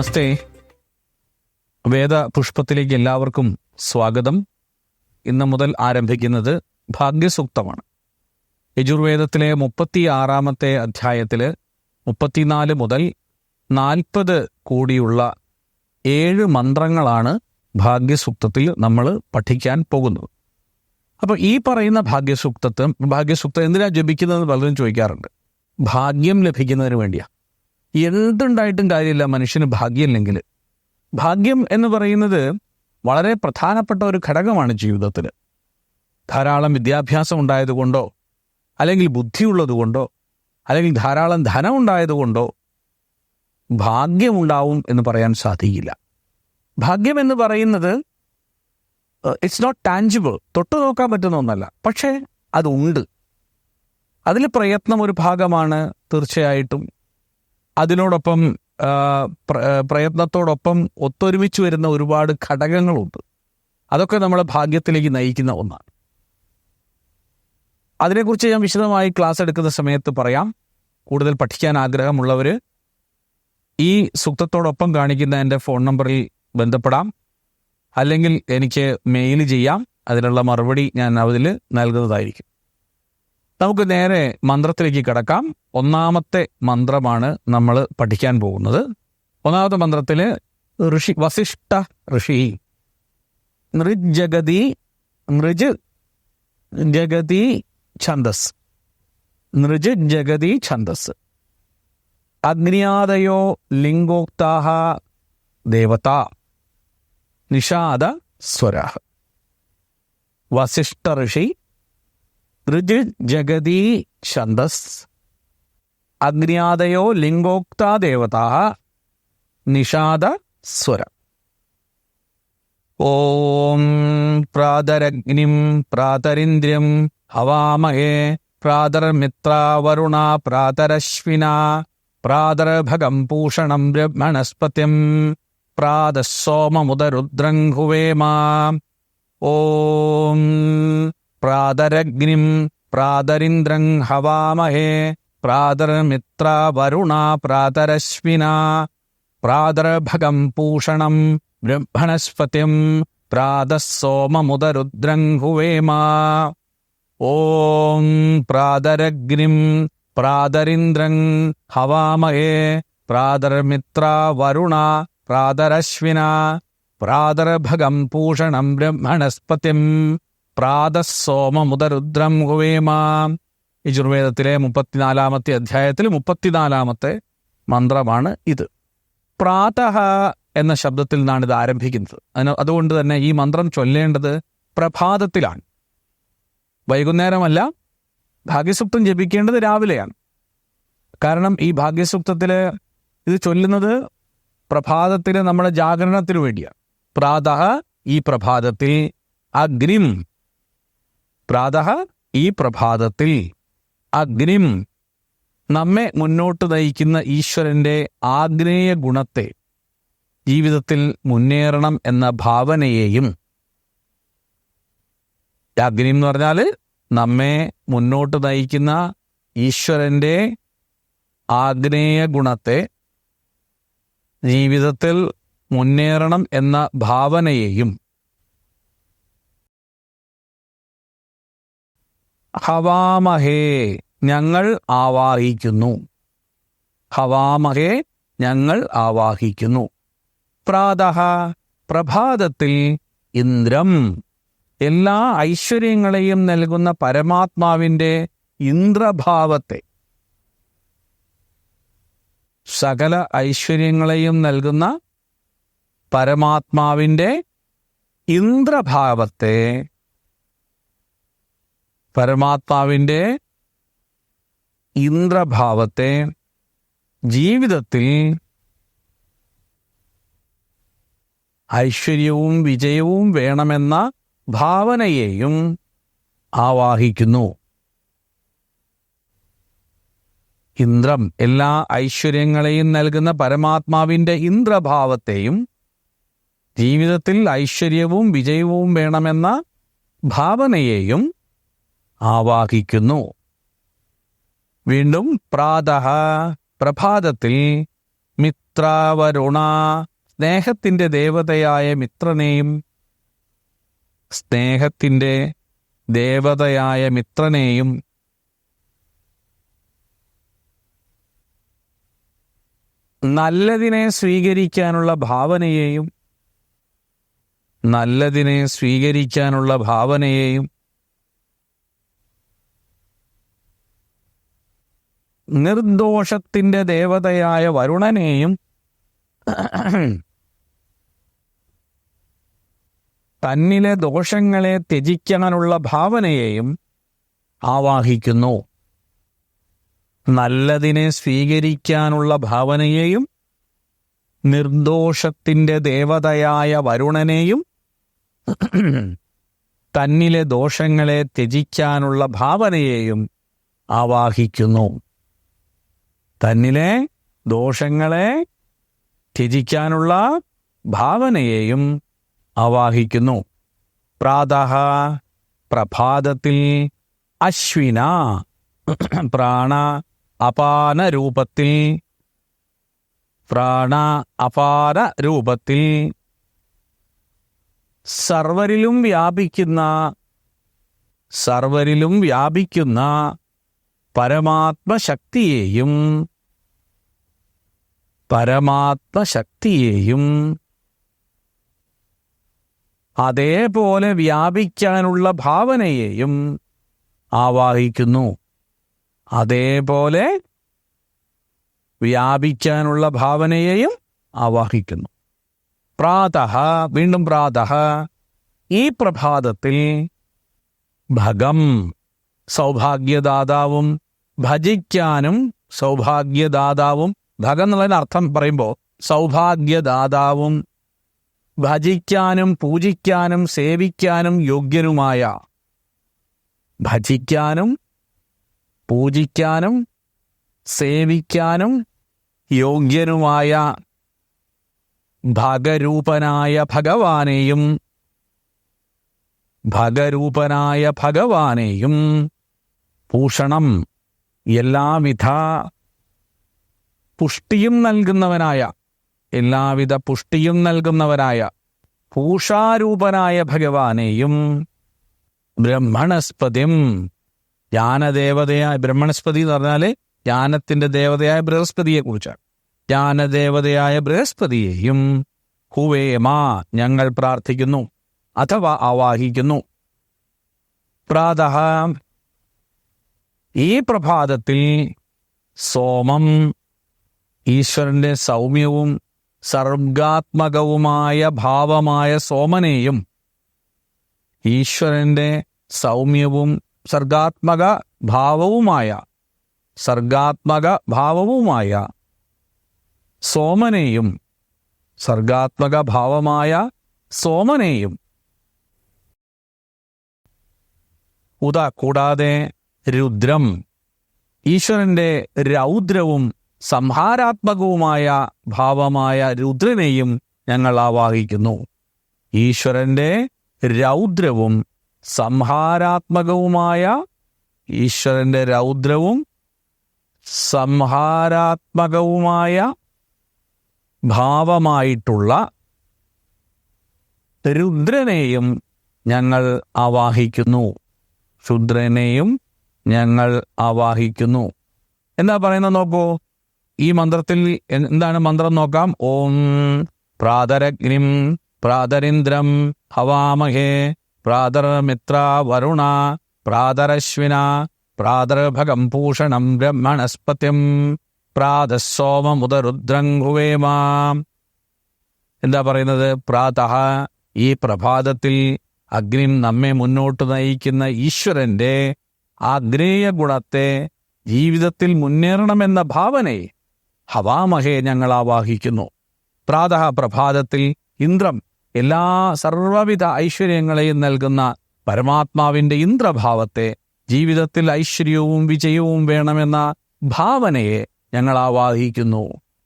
നമസ്തേ. വേദ പുഷ്പത്തിലേക്ക് എല്ലാവർക്കും സ്വാഗതം. ഇന്ന് മുതൽ ആരംഭിക്കുന്നത് ഭാഗ്യസൂക്തമാണ്. യജുർവേദത്തിലെ മുപ്പത്തി ആറാമത്തെ അധ്യായത്തിൽ മുപ്പത്തിനാല് മുതൽ നാൽപ്പത് കൂടിയുള്ള ഏഴ് മന്ത്രങ്ങളാണ് ഭാഗ്യസൂക്തത്തിൽ നമ്മൾ പഠിക്കാൻ പോകുന്നത്. അപ്പോൾ ഈ പറയുന്ന ഭാഗ്യസൂക്തത്വം ഭാഗ്യസൂക്തം എന്തിനാണ് ജപിക്കുന്നതെന്ന് പലരും ചോദിക്കാറുണ്ട്. ഭാഗ്യം ലഭിക്കുന്നതിന് വേണ്ടിയാണ് എന്തുണ്ടായിട്ടും കാര്യമില്ല മനുഷ്യന് ഭാഗ്യമില്ലെങ്കിൽ. ഭാഗ്യം എന്ന് പറയുന്നത് വളരെ പ്രധാനപ്പെട്ട ഒരു ഘടകമാണ് ജീവിതത്തിൽ. ധാരാളം വിദ്യാഭ്യാസം ഉണ്ടായതുകൊണ്ടോ അല്ലെങ്കിൽ ബുദ്ധിയുള്ളതുകൊണ്ടോ അല്ലെങ്കിൽ ധാരാളം ധനം ഉണ്ടായതുകൊണ്ടോ ഭാഗ്യമുണ്ടാവും എന്ന് പറയാൻ സാധിക്കില്ല. ഭാഗ്യം എന്ന് പറയുന്നത് ഇറ്റ്സ് നോട്ട് ടാഞ്ചിബിൾ തൊട്ടു നോക്കാൻ പറ്റുന്ന ഒന്നല്ല. പക്ഷേ അതുണ്ട് അതിൽ പ്രയത്നം ഒരു ഭാഗമാണ് തീർച്ചയായിട്ടും. അതിനോടൊപ്പം പ്രയത്നത്തോടൊപ്പം ഒത്തൊരുമിച്ച് വരുന്ന ഒരുപാട് ഘടകങ്ങളുണ്ട്. അതൊക്കെ നമ്മളെ ഭാഗ്യത്തിലേക്ക് നയിക്കുന്ന ഒന്നാണ്. അതിനെക്കുറിച്ച് ഞാൻ വിശദമായി ക്ലാസ് എടുക്കുന്ന സമയത്ത് പറയാം. കൂടുതൽ പഠിക്കാൻ ആഗ്രഹമുള്ളവർ ഈ സുക്തത്തോടൊപ്പം കാണിക്കുന്ന എന്റെ ഫോൺ നമ്പറിൽ ബന്ധപ്പെടാം. അല്ലെങ്കിൽ എനിക്ക് മെയിൽ ചെയ്യാം. അതിനുള്ള മറുപടി ഞാൻ അതിൽ നൽകുന്നതായിരിക്കും. നമുക്ക് നേരെ മന്ത്രത്തിലേക്ക് കിടക്കാം. ഒന്നാമത്തെ മന്ത്രമാണ് നമ്മൾ പഠിക്കാൻ പോകുന്നത്. ഒന്നാമത്തെ മന്ത്രത്തിൽ ഋഷി വസിഷ്ഠ ഋഷി. നൃജഗതി നൃജ് ജഗതി ഛന്ദസ്. നൃജ് ജഗതി ഛന്ദസ്. അഗ്നിയാദയോ ലിംഗോക്താഹ ദേവത. നിഷാദ സ്വരാഹ. വസിഷ്ഠ ഋഷി ഋജ് ജഗതി ഛന്ദസ് അഗ്നിയാദയോ ലിംഗോക്താ ദേവത നിഷാദ സ്വര. ഓം പ്രാതരഗ്നിം പ്രാതരിന്ദ്ര്യം ഹവാമഹേ പ്രാതർമിത്ര വരുണ പ്രാതരശ്വിന പ്രാതർഭഗം പൂഷണം ബ്രഹ്മണസ്പതിം പ്രാതസോമമുദരുദ്രംഹുവേമ. ഓം प्रादरग्निम् प्रादरिन्द्रम् हवामहे प्रादर्मित्रावरुणा प्रातरश्विना प्रादर्भगम् पूषणम् ब्रह्मणस्पतिम् प्रादः सोममुदरुद्रं हुवेमा ओँ प्रादरग्निम् प्रादरिन्द्रम् हवामहे प्रादर्मित्रावरुणा प्रादरश्विना प्रादर्भगम् पूषणम् ब्रह्मणस्पतिम् പ്രാതസോമമുദരുദ്രം ഗുവേമാം. യജുർവേദത്തിലെ മുപ്പത്തിനാലാമത്തെ അധ്യായത്തിൽ മുപ്പത്തിനാലാമത്തെ മന്ത്രമാണ് ഇത്. പ്രാതഃ എന്ന ശബ്ദത്തിൽ നിന്നാണ് ഇത് ആരംഭിക്കുന്നത്. അതിന് അതുകൊണ്ട് തന്നെ ഈ മന്ത്രം ചൊല്ലേണ്ടത് പ്രഭാതത്തിലാണ്. വൈകുന്നേരമല്ല ഭാഗ്യസൂക്തം ജപിക്കേണ്ടത് രാവിലെയാണ്. കാരണം ഈ ഭാഗ്യസൂക്തത്തിൽ ഇത് ചൊല്ലുന്നത് പ്രഭാതത്തിലെ നമ്മുടെ ജാഗരണത്തിന് വേണ്ടിയാണ്. പ്രാതഃ ഈ പ്രഭാതത്തിൽ അഗ്നിം പ്രാതഃ ഈ പ്രഭാതത്തിൽ. അഗ്നിം നമ്മെ മുന്നോട്ട് നയിക്കുന്ന ഈശ്വരന്റെ ആഗ്നേയ ഗുണത്തെ ജീവിതത്തിൽ മുന്നേറണം എന്ന ഭാവനയെയും അഗ്നി എന്ന് പറഞ്ഞാൽ നമ്മെ മുന്നോട്ട് നയിക്കുന്ന ഈശ്വരന്റെ ആഗ്നേയ ഗുണത്തെ ജീവിതത്തിൽ മുന്നേറണം എന്ന ഭാവനയെയും ഹവാമഹേ ഞങ്ങൾ ആവാഹിക്കുന്നു. ഹവാമഹേ ഞങ്ങൾ ആവാഹിക്കുന്നു. പ്രാത പ്രഭാതത്തിൽ ഇന്ദ്രം. എല്ലാ ഐശ്വര്യങ്ങളെയും നൽകുന്ന പരമാത്മാവിന്റെ ഇന്ദ്രഭാവത്തെ. സകല ഐശ്വര്യങ്ങളെയും നൽകുന്ന പരമാത്മാവിന്റെ ഇന്ദ്രഭാവത്തെ പരമാത്മാവിന്റെ ഇന്ദ്രഭാവത്തെ ജീവിതത്തിൽ ഐശ്വര്യവും വിജയവും വേണമെന്ന ഭാവനയെയും ആവാഹിക്കുന്നു. ഇന്ദ്രം എല്ലാ ഐശ്വര്യങ്ങളെയും നൽകുന്ന പരമാത്മാവിന്റെ ഇന്ദ്രഭാവത്തെയും ജീവിതത്തിൽ ഐശ്വര്യവും വിജയവും വേണമെന്ന ഭാവനയെയും ആവാഹിക്കുന്നു. വീണ്ടും പ്രാതഃ പ്രഭാതത്തിൽ മിത്രാവരുണ സ്നേഹത്തിന്റെ ദേവതയായ മിത്രനെയും സ്നേഹത്തിന്റെ ദേവതയായ മിത്രനെയും നല്ലതിനെ സ്വീകരിക്കാനുള്ള ഭാവനയെയും നല്ലതിനെ സ്വീകരിക്കാനുള്ള ഭാവനയെയും നിർദോഷത്തിന്റെ ദേവതയായ വരുണനെയും തന്നിലെ ദോഷങ്ങളെ ത്യജിക്കാനുള്ള ഭാവനയെയും ആവാഹിക്കുന്നു. നല്ലതിനെ സ്വീകരിക്കാനുള്ള ഭാവനയെയും നിർദോഷത്തിന്റെ ദേവതയായ വരുണനെയും തന്നിലെ ദോഷങ്ങളെ ത്യജിക്കാനുള്ള ഭാവനയെയും ആവാഹിക്കുന്നു. തന്നിലെ ദോഷങ്ങളെ ത്യജിക്കാനുള്ള ഭാവനയെയും ആവാഹിക്കുന്നു. പ്രാതഃ പ്രഭാതത്തിൽ അശ്വിന പ്രാണ അപാന രൂപത്തിൽ പ്രാണ അപാന രൂപത്തിൽ സർവരിലും വ്യാപിക്കുന്ന സർവരിലും വ്യാപിക്കുന്ന പരമാത്മശക്തിയെയും പരമാത്മശക്തിയെയും അതേപോലെ വ്യാപിക്കാനുള്ള ഭാവനയെയും ആവാഹിക്കുന്നു. അതേപോലെ വ്യാപിക്കാനുള്ള ഭാവനയെയും ആവാഹിക്കുന്നു. പ്രാതഃ വീണ്ടും പ്രാതഃ. ഈ പ്രഭാതത്തിൽ ഭഗം സൗഭാഗ്യദാതാവും ഭജിക്കാനും സൗഭാഗ്യദാതാവും ഭഗം എന്നുള്ളതിന് അർത്ഥം പറയുമ്പോൾ സൗഭാഗ്യദാതാവും ഭജിക്കാനും പൂജിക്കാനും സേവിക്കാനും യോഗ്യനുമായ ഭജിക്കാനും പൂജിക്കാനും സേവിക്കാനും യോഗ്യനുമായ ഭഗരൂപനായ ഭഗവാനെയും ഭഗരൂപനായ ഭഗവാനെയും പൂഷണം എല്ലാവിധ പുഷ്ടിയും നൽകുന്നവനായ എല്ലാവിധ പുഷ്ടിയും നൽകുന്നവനായ പൂഷാരൂപനായ ഭഗവാനെയും ബ്രഹ്മണസ്പതിം. ജ്ഞാനദേവതയായ ബ്രഹ്മണസ്പതി എന്ന് പറഞ്ഞാൽ ജ്ഞാനത്തിന്റെ ദേവതയായ ബൃഹസ്പതിയെ കുറിച്ചാണ് ജ്ഞാനദേവതയായ ബൃഹസ്പതിയെയും ഹുവേമാ ഞങ്ങൾ പ്രാർത്ഥിക്കുന്നു അഥവാ ആവാഹിക്കുന്നു. പ്രാതഃ ഈ പ്രഭാതത്തിൽ സോമം ഈശ്വരന്റെ സൗമ്യവും സർഗാത്മകവുമായ ഭാവമായ സോമനെയും ഈശ്വരന്റെ സൗമ്യവും സർഗാത്മക ഭാവവുമായ സർഗാത്മക ഭാവവുമായ സോമനെയും സർഗാത്മക ഭാവമായ സോമനെയും. ഉദ കൂടാതെ രുദ്രം ഈശ്വരന്റെ രൗദ്രവും സംഹാരാത്മകവുമായ ഭാവമായ രുദ്രനെയും ഞങ്ങൾ ആവാഹിക്കുന്നു. ഈശ്വരന്റെ രൗദ്രവും സംഹാരാത്മകവുമായ ഈശ്വരന്റെ രൗദ്രവും സംഹാരാത്മകവുമായ ഭാവമായിട്ടുള്ള രുദ്രനെയും ഞങ്ങൾ ആവാഹിക്കുന്നു. ശുദ്രനെയും ഞങ്ങൾ ആവാഹിക്കുന്നു. എന്താ പറയുന്നത് നോക്കൂ? ഈ മന്ത്രത്തിൽ എന്താണ് മന്ത്രം നോക്കാം? ഓം പ്രാതരഗ്നിം പ്രാതരിന്ദ്രം ഹവാമഹേ പ്രാതരമിത്ര വരുണ പ്രാതരശ്വിന പ്രാതർഭകം പൂഷണം ബ്രഹ്മണസ്പത്യം ഹുവേമാ എന്താ പറയുന്നത്? പ്രാതഃ ഈ പ്രഭാതത്തിൽ അഗ്നി നമ്മെ മുന്നോട്ട് നയിക്കുന്ന ഈശ്വരന്റെ ആഗ്നേയ ഗുണത്തെ ജീവിതത്തിൽ മുന്നേറണമെന്ന ഭാവനയെ ഹവാമഹേ ഞങ്ങൾ ആവാഹിക്കുന്നു പ്രാതഃ പ്രഭാതത്തിൽ ഇന്ദ്രം എല്ലാ സർവവിധ ഐശ്വര്യങ്ങളെയും നൽകുന്ന പരമാത്മാവിന്റെ ഇന്ദ്രഭാവത്തെ ജീവിതത്തിൽ ഐശ്വര്യവും വിജയവും വേണമെന്ന ഭാവനയെ ഞങ്ങൾ ആവാഹിക്കുന്നു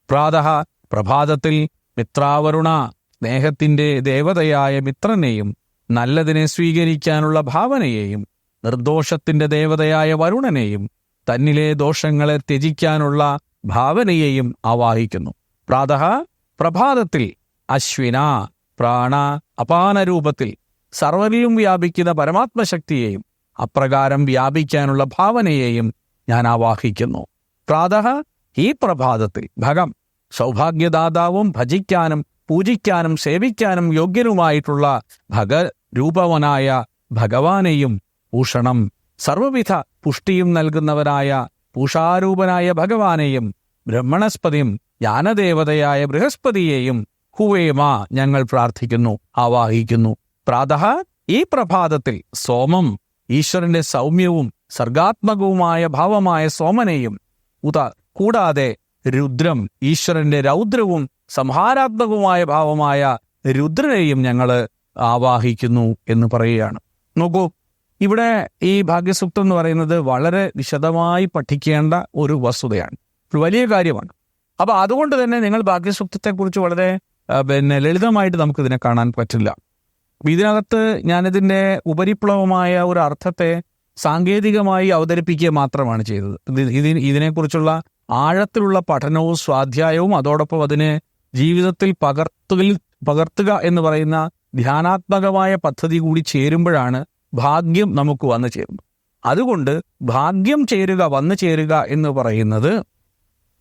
പ്രാതഃ പ്രഭാതത്തിൽ മിത്രാവരുണ സ്നേഹത്തിന്റെ ദേവതയായ മിത്രനെയും നല്ലതിനെ സ്വീകരിക്കാനുള്ള ഭാവനയെയും നിർദോഷത്തിന്റെ ദേവതയായ വരുണനെയും തന്നിലെ ദോഷങ്ങളെ ത്യജിക്കാനുള്ള ഭാവനയെയും ആവാഹിക്കുന്നു. പ്രാതഃ പ്രഭാതത്തിൽ അശ്വിന പ്രാണ അപാന രൂപത്തിൽ സർവരിലും വ്യാപിക്കുന്ന പരമാത്മശക്തിയെയും അപ്രകാരം വ്യാപിക്കാനുള്ള ഭാവനയെയും ഞാൻ ആവാഹിക്കുന്നു. പ്രാതഃ ഈ പ്രഭാതത്തിൽ ഭഗം സൗഭാഗ്യദാതാവും ഭജിക്കാനും പൂജിക്കാനും സേവിക്കാനും യോഗ്യനുമായിട്ടുള്ള ഭഗരൂപവനായ ഭഗവാനെയും ഭൂഷണം സർവവിധ പുഷ്ടിയും നൽകുന്നവനായ പൂഷാരൂപനായ ഭഗവാനെയും ബ്രഹ്മണസ്പതിയും ജ്ഞാനദേവതയായ ബൃഹസ്പതിയെയും ഹുവേമ ഞങ്ങൾ പ്രാർത്ഥിക്കുന്നു ആവാഹിക്കുന്നു. പ്രാതഃ ഈ പ്രഭാതത്തിൽ സോമം ഈശ്വരന്റെ സൗമ്യവും സർഗാത്മകവുമായ ഭാവമായ സോമനെയും ഉത കൂടാതെ രുദ്രം ഈശ്വരന്റെ രൗദ്രവും സംഹാരാത്മകവുമായ ഭാവമായ രുദ്രനെയും ഞങ്ങൾ ആവാഹിക്കുന്നു എന്ന് പറയുകയാണ്. നോക്കൂ ഇവിടെ ഈ ഭാഗ്യസൂക്തം എന്ന് പറയുന്നത് വളരെ വിശദമായി പഠിക്കേണ്ട ഒരു വസ്തുതയാണ്. ഒരു വലിയ കാര്യമാണ്. അപ്പൊ അതുകൊണ്ട് തന്നെ നിങ്ങൾ ഭാഗ്യസൂക്തത്തെക്കുറിച്ച് വളരെ പിന്നെ ലളിതമായിട്ട് നമുക്കിതിനെ കാണാൻ പറ്റില്ല. ഇതിനകത്ത് ഞാനിതിന്റെ ഉപരിപ്ലവമായ ഒരു അർത്ഥത്തെ സാങ്കേതികമായി അവതരിപ്പിക്കുക മാത്രമാണ് ചെയ്തത്. ഇത് ഇതിനെക്കുറിച്ചുള്ള ആഴത്തിലുള്ള പഠനവും സ്വാധ്യായവും അതോടൊപ്പം അതിനെ ജീവിതത്തിൽ പകർത്തുകയിൽ പകർത്തുക എന്ന് പറയുന്ന ധ്യാനാത്മകമായ പദ്ധതി കൂടി ചേരുമ്പോഴാണ് ഭാഗ്യം നമുക്ക് വന്നു ചേരുന്നു. അതുകൊണ്ട് ഭാഗ്യം ചേരുക വന്നു ചേരുക എന്ന് പറയുന്നത്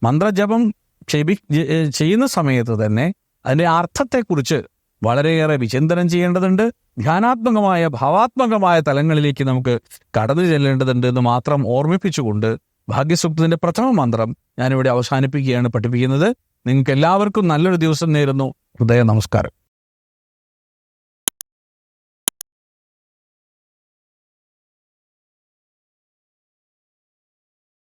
മന്ത്രജപം ക്ഷേപി ചെയ്യുന്ന സമയത്ത് തന്നെ അതിന്റെ അർത്ഥത്തെക്കുറിച്ച് വളരെയേറെ വിചിന്തനം ചെയ്യേണ്ടതുണ്ട്. ധ്യാനാത്മകമായ ഭാവാത്മകമായ തലങ്ങളിലേക്ക് നമുക്ക് കടന്നു ചെല്ലേണ്ടതുണ്ട് എന്ന് മാത്രം ഓർമ്മിപ്പിച്ചുകൊണ്ട് ഭാഗ്യസൂക്തത്തിന്റെ പ്രഥമ മന്ത്രം ഞാനിവിടെ അവസാനിപ്പിക്കുകയാണ് പഠിപ്പിക്കുന്നത്. നിങ്ങൾക്ക് എല്ലാവർക്കും നല്ലൊരു ദിവസം നേരുന്നു. ഹൃദയ നമസ്കാരം.